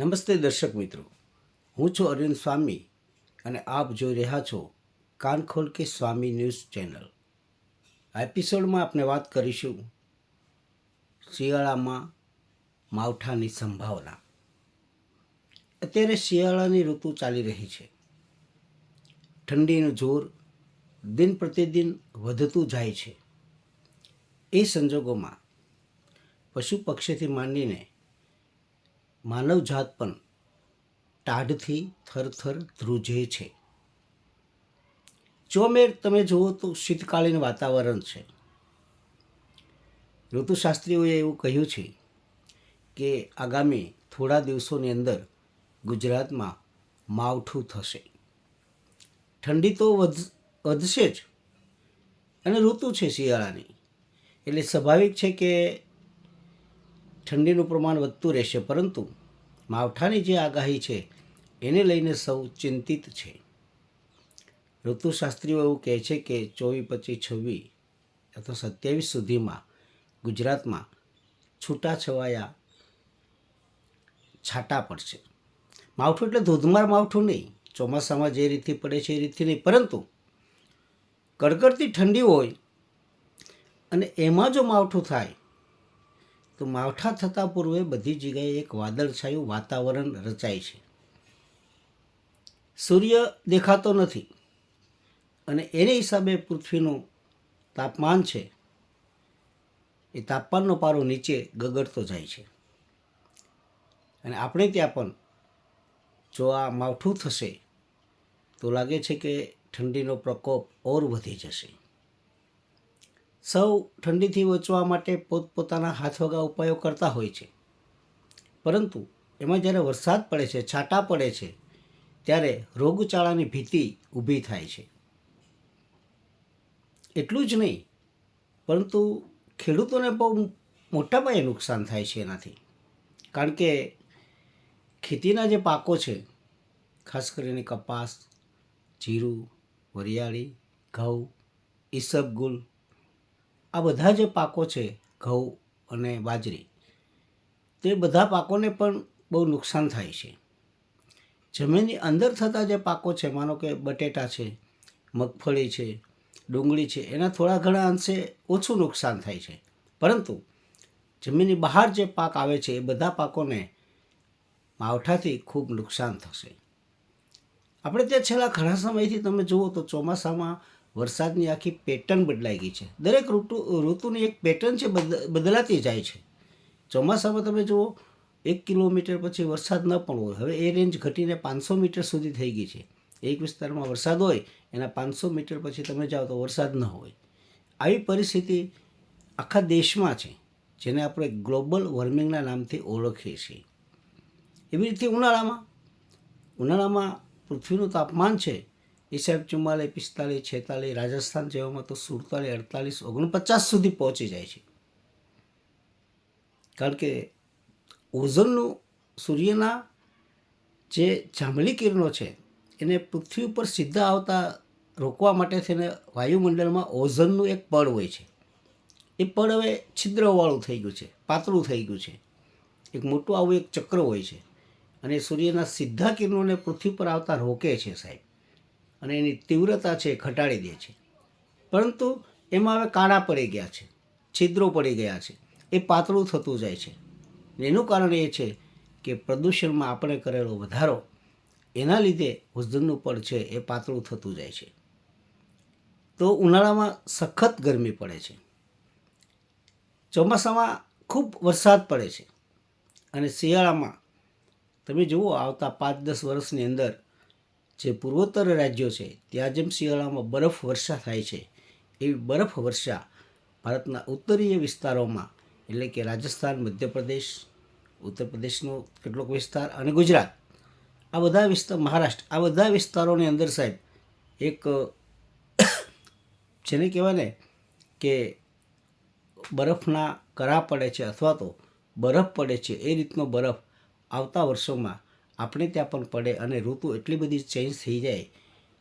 નમસ્તે દર્શક મિત્રો. હું છું અરવિંદ સ્વામી અને આપ જોઈ રહ્યા છો કાનખોલ કે સ્વામી ન્યૂઝ ચેનલ. આ એપિસોડમાં આપણે વાત કરીશું શિયાળામાં માવઠાની સંભાવના. અત્યારે શિયાળાની ઋતુ ચાલી રહી છે. ઠંડીનું જોર દિન પ્રતિદિન વધતું જાય છે. એ સંજોગોમાં પશુ પક્ષીથી માંડીને માનવજાત પણ ટાઢથી થરથર ધ્રુજે છે. ચોમેર તમે જુઓ તો શીતકાલીન વાતાવરણ છે. ઋતુશાસ્ત્રીઓએ એવું કહ્યું છે કે આગામી થોડા દિવસોની અંદર ગુજરાતમાં માવઠું થશે. ઠંડી તો વધ, વધશે જ. અને ઋતુ છે શિયાળાની. એટલે સ્વાભાવિક છે કે ઠંડીનું પ્રમાણ વધતું રહેશે, પરંતુ માવઠાની જે આગાહી છે, એને લઈને સૌ ચિંતિત છે. ઋતુશાસ્ત્રીઓ એવું કહે છે કે ચોવીસ, પચીસ, છવ્વીસ અથવા સત્યાવીસ સુધીમાં ગુજરાતમાં છૂટાછવાયા છાંટા પડશે માવઠું એટલે ધોધમાર માવઠું નહીં, ચોમાસામાં જે રીતથી પડે છે એ રીતથી નહીં, પરંતુ કડકડતી ઠંડી હોય અને એમાં જો માવઠું થાય તો માવઠા થતાં પૂર્વે બધી જગ્યાએ એક વાદળછાયું વાતાવરણ રચાય છે. સૂર્ય દેખાતો નથી અને એને હિસાબે પૃથ્વીનું તાપમાન છે એ તાપમાનનો પારો નીચે ગગડતો જાય છે. અને આપણે ત્યાં પણ જો આ માવઠું થશે તો લાગે છે કે ઠંડીનો પ્રકોપ ઓર વધી જશે. સૌ ઠંડીથી બચવા માટે પોતપોતાના હાથવગા ઉપાયો કરતા હોય છે. પરંતુ એમાં જ્યારે વરસાદ પડે છે, છાંટા પડે છે, ત્યારે રોગચાળાની ભીતિ ઊભી થાય છે. એટલું જ નહીં, પરંતુ ખેડૂતોને બહુ મોટા પાયે નુકસાન થાય છે એનાથી. કારણ કે ખેતીના જે પાકો છે, ખાસ કરીને કપાસ, જીરું, વરિયાળી, ઘઉં, ઈસબગુલ આ બધા જે પાકો છે ઘઉં અને બાજરી. તે બધા પાકોને પણ બહુ નુકસાન થાય છે. જમીનની અંદર થતા જે પાકો છે, માનો કે બટેટા છે, મગફળી છે, ડુંગળી છે, એના થોડા ઘણા અંશે ઓછું નુકસાન થાય છે. પરંતુ જમીનની બહાર જે પાક આવે છે, એ બધા પાકોને માવઠાથી ખૂબ નુકસાન થશે. આપણે ત્યાં છેલ્લા ઘણા સમયથી તમે જુઓ તો ચોમાસામાં વરસાદની આખી પેટર્ન બદલાઈ ગઈ છે. દરેક ઋતુ, ઋતુની એક પેટર્ન છે, બદ- બદલાતી જાય છે. ચોમાસામાં તમે જુઓ, એક કિલોમીટર પછી વરસાદ ન પણ હોય. હવે એ રેન્જ ઘટીને પાંચસો મીટર સુધી થઈ ગઈ છે. એક વિસ્તારમાં વરસાદ હોય, એના પાંચસો મીટર પછી તમે જાઓ તો વરસાદ ન હોય. આવી પરિસ્થિતિ આખા દેશમાં છે, જેને આપણે ગ્લોબલ વોર્મિંગના નામથી ઓળખીએ છીએ. એવી રીતે ઉનાળામાં ઉનાળામાં પૃથ્વીનું તાપમાન છે એ સાહેબ ચુમ્માલીસ, પિસ્તાલીસ, છેતાલીસ, રાજસ્થાન જેવામાં તો સુડતાલીસ, અડતાલીસ, ઓગણપચાસ સુધી પહોંચી જાય છે. કારણ કે ઓઝોનનું સૂર્યના જે જાંબલી કિરણો છે, એને પૃથ્વી ઉપર સીધા આવતા રોકવા માટે થઈને વાયુમંડળમાં ઓઝોનનું એક પડ હોય છે. એ પડ હવે છિદ્રવાળું થઈ ગયું છે, પાતળું થઈ ગયું છે. એક મોટું આવું એક ચક્ર હોય છે અને સૂર્યના સીધા કિરણોને પૃથ્વી પર આવતા રોકે છે સાહેબ. અને એની તીવ્રતા છે એ ઘટાડી દે છે. પરંતુ એમાં હવે કાણા પડી ગયા છે, છિદ્રો પડી ગયા છે, એ પાતળું થતું જાય છે. એનું કારણ એ છે કે પ્રદૂષણમાં આપણે કરેલો વધારો એના લીધે ઓઝોનનું પડ છે એ પાતળું થતું જાય છે. તો ઉનાળામાં સખત ગરમી પડે છે. ચોમાસામાં ખૂબ વરસાદ પડે છે. અને શિયાળામાં તમે જુઓ આવતા પાંચ દસ વર્ષની અંદર જે પૂર્વોત્તર રાજ્યો છે, ત્યાં જેમ શિયાળામાં બરફ વર્ષા થાય છે, એવી બરફ વર્ષા ભારતના ઉત્તરીય વિસ્તારોમાં, એટલે કે રાજસ્થાન, મધ્યપ્રદેશ ઉત્તર પ્રદેશનો કેટલોક વિસ્તાર અને ગુજરાત, આ બધા વિસ્તાર, મહારાષ્ટ્ર, આ બધા વિસ્તારોની અંદર સાહેબ, એક જેને કહેવાય ને કે બરફના કરા પડે છે અથવા તો બરફ પડે છે, એ રીતનો બરફ આવતા વર્ષોમાં આપણે ત્યાં પણ પડે અને ઋતુ એટલી બધી ચેન્જ થઈ જાય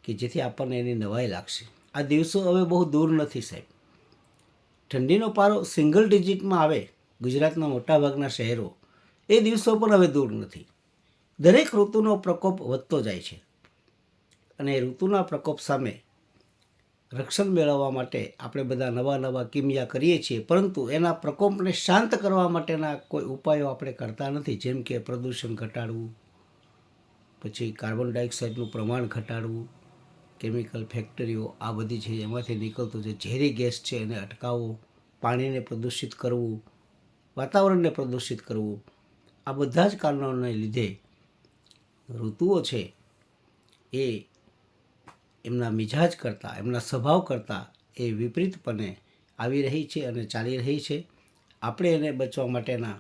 કે જેથી આપણને એની નવાઈ લાગશે. આ દિવસો હવે બહુ દૂર નથી સાહેબ. ઠંડીનો પારો સિંગલ ડિજિટમાં આવે ગુજરાતના મોટાભાગના શહેરો, એ દિવસો પણ હવે દૂર નથી. દરેક ઋતુનો પ્રકોપ વધતો જાય છે અને ઋતુના પ્રકોપ સામે રક્ષણ મેળવવા માટે આપણે બધા નવા નવા કિમિયા કરીએ છીએ, પરંતુ એના પ્રકોપને શાંત કરવા માટેના કોઈ ઉપાયો આપણે કરતા નથી, જેમ કે પ્રદૂષણ ઘટાડવું પછી કાર્બન ડાયોક્સાઇડનું પ્રમાણ ઘટાડવું, કેમિકલ ફેક્ટરીઓ, આ બધી છે, એમાંથી નીકળતો જે ઝેરી ગેસ છે, એને અટકાવવો, પાણીને પ્રદૂષિત કરવું, વાતાવરણને પ્રદૂષિત કરવું, આ બધા જ કારણોને લીધે ઋતુઓ છે એ એમના મિજાજ કરતાં, એમના સ્વભાવ કરતાં એ વિપરીતપણે આવી રહી છે અને ચાલી રહી છે. આપણે એને બચવા માટેના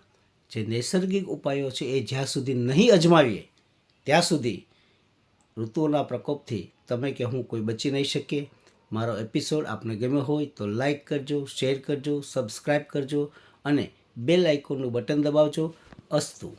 જે નૈસર્ગિક ઉપાયો છે એ જ્યાં સુધી નહીં અજમાવીએ ત્યાં સુધી ઋતુઓના પ્રકોપથી તમે કે હું કોઈ બચી નહીં શકીએ. મારો એપિસોડ આપને ગમ્યો હોય તો લાઇક કરજો શેર કરજો સબસ્ક્રાઈબ કરજો અને બેલ આઇકોનનું બટન દબાવજો. અસ્તુ.